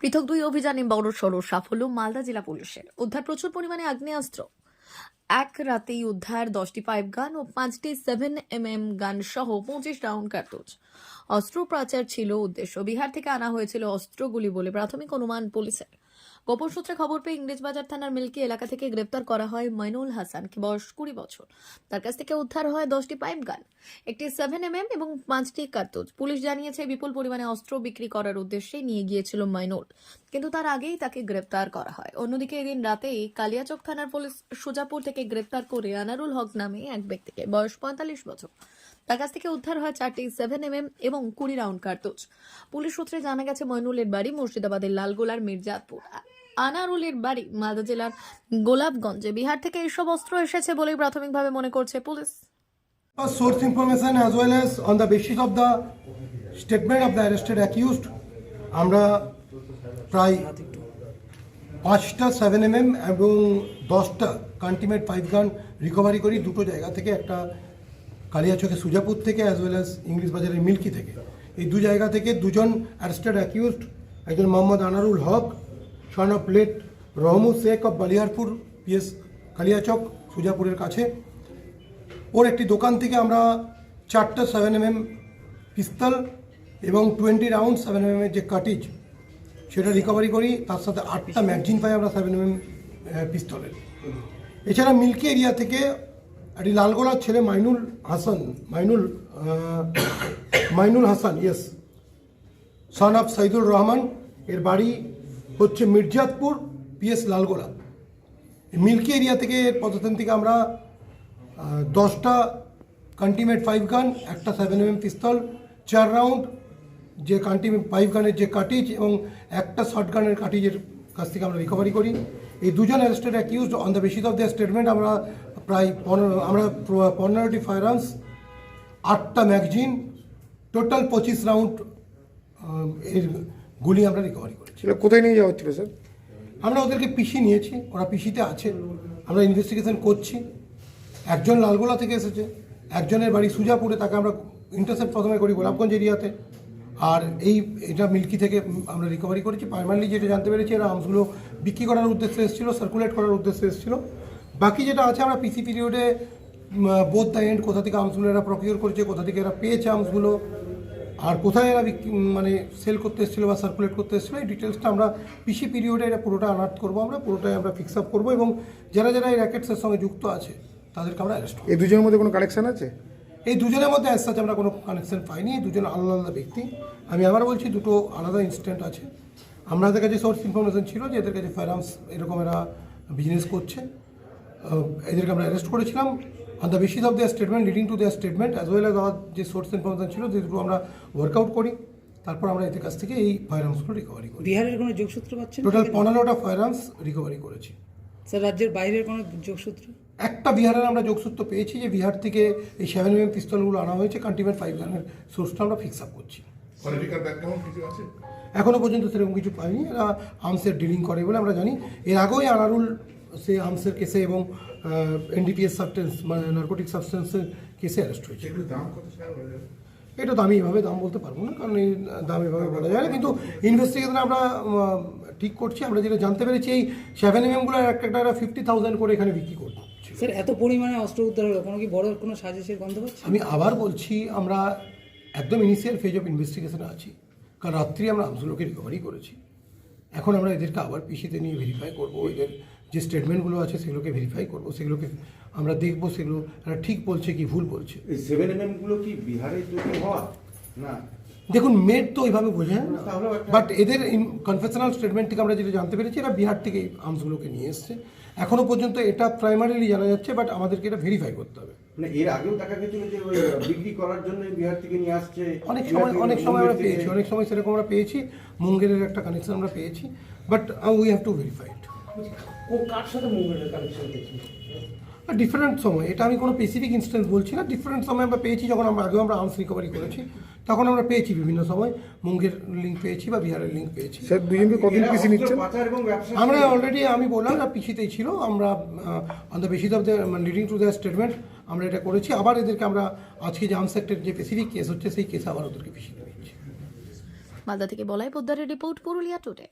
পৃথক দুই অভিযানে বড় সড়ো সাফল্য মালদা জেলা পুলিশের। উদ্ধার প্রচুর পরিমাণে আগ্নেয়াস্ত্র। এক রাতেই উদ্ধার দশটি পাইপ গান ও পাঁচটি সেভেন এম এম গান সহ পঁচিশ রাউন্ড কার্তুজ অস্ত্র প্রাচার ছিল উদ্দেশ্য। বিহার থেকে আনা হয়েছিল অস্ত্রগুলি বলে প্রাথমিক অনুমান পুলিশের। গোপন সূত্রে খবর পেয়ে ইংরেজবাজার থানার মিল্কি এলাকা থেকে গ্রেপ্তার করা হয় মইনুল হাসানকে, বয়স কুড়ি বছর। তার কাছ থেকে উদ্ধার হয় দশটি পাইপ গান, একটি সেভেন এম এম এবং পাঁচটি কার্তুজ। পুলিশ জানিয়েছে, বিপুল পরিমাণে অস্ত্র বিক্রি করার উদ্দেশ্যে নিয়ে গিয়েছিল মাইনুল, কিন্তু তার আগেই তাকে গ্রেপ্তার করা হয়। অন্যদিকে এদিন রাতেই কালিয়াচক থানার পুলিশ সুজাপুর থেকে গ্রেপ্তার করে আনারুল হক নামে এক ব্যক্তিকে, বয়স পঁয়তাল্লিশ বছর, তার কাছ থেকে উদ্ধার হয় চারটি সেভেন এম এম এবং কুড়ি রাউন্ড কার্তুজ। পুলিশ সূত্রে জানা গেছে, মইনুলের বাড়ি মুর্শিদাবাদের লালগোলার মির্জাপুর। আনারুলের বাড়ি, মালদা জেলার গোলাপগঞ্জে। বিহার থেকে এসব অস্ত্র এসেছে বলেই প্রাথমিকভাবে মনে করছে police. Source information as well as on the basis of the statement of the arrested accused, আমরা প্রায় পাঁচটা সেভেন এম এম এবং দশটা কান্টিমেট ফাইভ গান রিকভারি করি। দুটো জায়গা থেকে, একটা কালিয়াচকে সুজাপুর থেকে অ্যাজ ওয়েল অ্যাজ ইংলিশ বাজারের মিল্কি থেকে। এই দু জায়গা থেকে দুজন অ্যারেস্টেড অ্যাকিউজড একজন মোহাম্মদ আনারুল হক অফ প্লেট রহমু শেখ অফ বালিয়ারপুর পিএস কালিয়াচক সুজাপুরের কাছে। ওর একটি দোকান থেকে আমরা চারটা সেভেন এম এম পিস্তল এবং টোয়েন্টি রাউন্ড সেভেন এম যে কাটিজ সেটা রিকভারি করি। তার সাথে আটটা ম্যাগজিন পাই আমরা সেভেন এম এম পিস্তলের এছাড়া মিল্কি এরিয়া থেকে একটি লালগোলার ছেলে Mainul Hasan, Mainul Mainul Hasan yes son of Saidur Rahman, এর বাড়ি হচ্ছে মির্জাতপুর পিএস লালগোলা। মিল্কি এরিয়া থেকে পদার্থন থেকে আমরা দশটা কান্টিমেট ফাইভ গান একটা সেভেন এম পিস্তল চার রাউন্ড যে কান্টিমেট ফাইভ গানের যে কাটিজ এবং একটা শর্ট গানের কাটিজের কাছ থেকে আমরা রিকভারি করি। এই দুজন arrested accused on the basis of the statement আমরা প্রায় পনেরো, আমরা পনেরোটি ফায়ার আর্মস আটটা ম্যাগজিন টোটাল পঁচিশ রাউন্ড এর গুলি আমরা রিকভারি করেছি। সেটা কোথায় নিয়ে যাওয়া হচ্ছিল স্যার? আমরা ওদেরকে পিসি নিয়েছি ওরা পিসিতে আছে। আমরা ইনভেস্টিগেশন করছি। একজন লালগোলা থেকে এসেছে একজনের বাড়ি সুজাপুরে তাকে আমরা ইন্টারসেপ্ট প্রথমে করি গোলাপগঞ্জ এরিয়াতে। আর এই এটা মিল্কি থেকে আমরা রিকভারি করেছি। প্রাইমারলি যেটা জানতে পেরেছি এরা আর্মসগুলো বিক্রি করার উদ্দেশ্যে এসেছিল সার্কুলেট করার উদ্দেশ্যে এসেছিল। বাকি যেটা আছে আমরা পিসি পিরিয়ডে বোধ দ্য এন্ড কোথা থেকে আর্মসগুলো এরা প্রকিউর করেছে কোথা থেকে এরা পেয়েছে আর্মসগুলো আর কোথায় এরা মানে সেল করতে এসেছিল বা সার্কুলেট করতে এসেছিল এই ডিটেলসটা আমরা পিসি পিরিয়ডে এটা পুরোটা আনার্ট করব আমরা পুরোটাই আমরা ফিক্স আপ করব এবং যারা যারা এই র্যাকেটসের সঙ্গে যুক্ত আছে তাদেরকে আমরা অ্যারেস্ট এই দুজনের মধ্যে কোনো কানেকশন আছে? এই দুজনের মধ্যে অ্যাজ সাচ আমরা কোনো কানেকশন পাইনি এই দুজন আলাদা আলাদা ব্যক্তি। আমি আবার বলছি দুটো আলাদা ইনসিডেন্ট আছে। আমাদের কাছে সোর্স ইনফরমেশন ছিল যে এদের কাছে ফায়ারআর্মস এরকম এরা বিজনেস করছে। এদেরকে আমরা অ্যারেস্ট করেছিলাম। On the basis of their statement leading to their statement as well as আমার যে সোর্স ইনফরমেশন ছিল যেগুলো আমরা ওয়ার্কআউট করি তারপর আমরা এদের কাছ থেকে এই ফায়ারআর্মসগুলো রিকভারি করি। বিহারের কোনো যোগসূত্র পাচ্ছেন টোটাল পনেরোটা ফায়ারআর্মস রিকভারি করেছি। স্যার রাজ্যের বাইরের কোনো যোগসূত্র? একটা বিহারের আমরা যোগসূত্র পেয়েছি যে বিহার থেকে এই সেভেন এম পিস্তলগুলো আনা হয়েছে কান্টিমেন্ট ফাইভ গানের সোর্সটা আমরা ফিক্স আপ করছি। পলিটিক্যাল ব্যাকগ্রাউন্ড কিছু আছে? এখনও পর্যন্ত সেরকম কিছু পাইনি। এরা আর্মসের ডিলিং করে বলে আমরা জানি। এর আগেই আনারুল সে আর্মসের কেসে এবং এনডিপিএস সাবস্টেন্স মানে নার্কোটিক সাবস্টেন্সের কেসে অ্যারেস্ট হয়েছে? এটা দামি এভাবে দাম বলতে পারব না কারণ এই দাম এভাবে বলা যায় না। কিন্তু ইনভেস্টিগেশন আমরা ঠিক করছি আমরা যেটা জানতে পেরেছি এই সেভেন এম এমগুলো একটা একটা ফিফটি থাউজেন্ড করে এখানে বিক্রি করব স্যার এত পরিমাণে অস্ত্র উদ্ধার হলো কোনো কি বড় কোনো সাজেশের গন্ধ পাচ্ছে আমি আবার বলছি আমরা একদম ইনিশিয়াল ফেজ অফ ইনভেস্টিগেশনে আছি কারণ রাত্রি আমরা আমসগুলোকে রিকভারি করেছি। এখন আমরা এদেরকে আবার পিসিতে নিয়ে ভেরিফাই করব এদের যে স্টেটমেন্টগুলো আছে সেগুলোকে ভেরিফাই করব সেগুলোকে আমরা দেখব সেগুলো এরা ঠিক বলছে কি ভুল বলছে। সেভেন এমগুলো কি তৈরি হওয়া? না। দেখুন মেড তো ওইভাবে বোঝে না। বাট এদের কনফেশনাল স্টেটমেন্ট থেকে আমরা যেটা জানতে পেরেছি এরা বিহার থেকে এই আর্মসগুলোকে নিয়ে এসছে। এখনও পর্যন্ত এটা প্রাইমারিলি জানা যাচ্ছে বাট আমাদেরকে এটা ভেরিফাই করতে হবে। মানে এর আগেও দেখা গেছিল যে ওই বিক্রি করার জন্য বিহার থেকে নিয়ে আসছে। অনেক সময় অনেক সময় আমরা পেয়েছি অনেক সময় সেরকম আমরা পেয়েছি মুঙ্গেরের একটা কানেকশন আমরা পেয়েছি but we have to verify it different সময়। এটা আমি কোনো স্পেসিফিক ইনস্টেন্স বলছি না। ডিফারেন্ট সময় আমরা পেয়েছি যখন আমরা আগেও আমরা আর্মস রিকভারি করেছি। তখন আমরা পেয়েছি বিভিন্ন সময়। মুঙ্গের লিঙ্ক পেয়েছি বা বিহারের লিঙ্ক পেয়েছি। স্যার দুজনকে কদিন পিসি নিচ্ছেন পাচার এবং ব্যবসা আমরা অলরেডি আমি বললাম না পিছিতেই ছিল। আমরা on the basis of the leading to the statement আমরা এটা করেছি। আবার এদেরকে আমরা আজকে যে আর্মস অ্যাক্টের যে স্পেসিফিক কেস হচ্ছে সেই কেসে আবার ওদেরকে পিছিয়ে দিচ্ছি মালদা থেকে বলাই পোদ্দারের রিপোর্ট পুরুলিয়া টুডে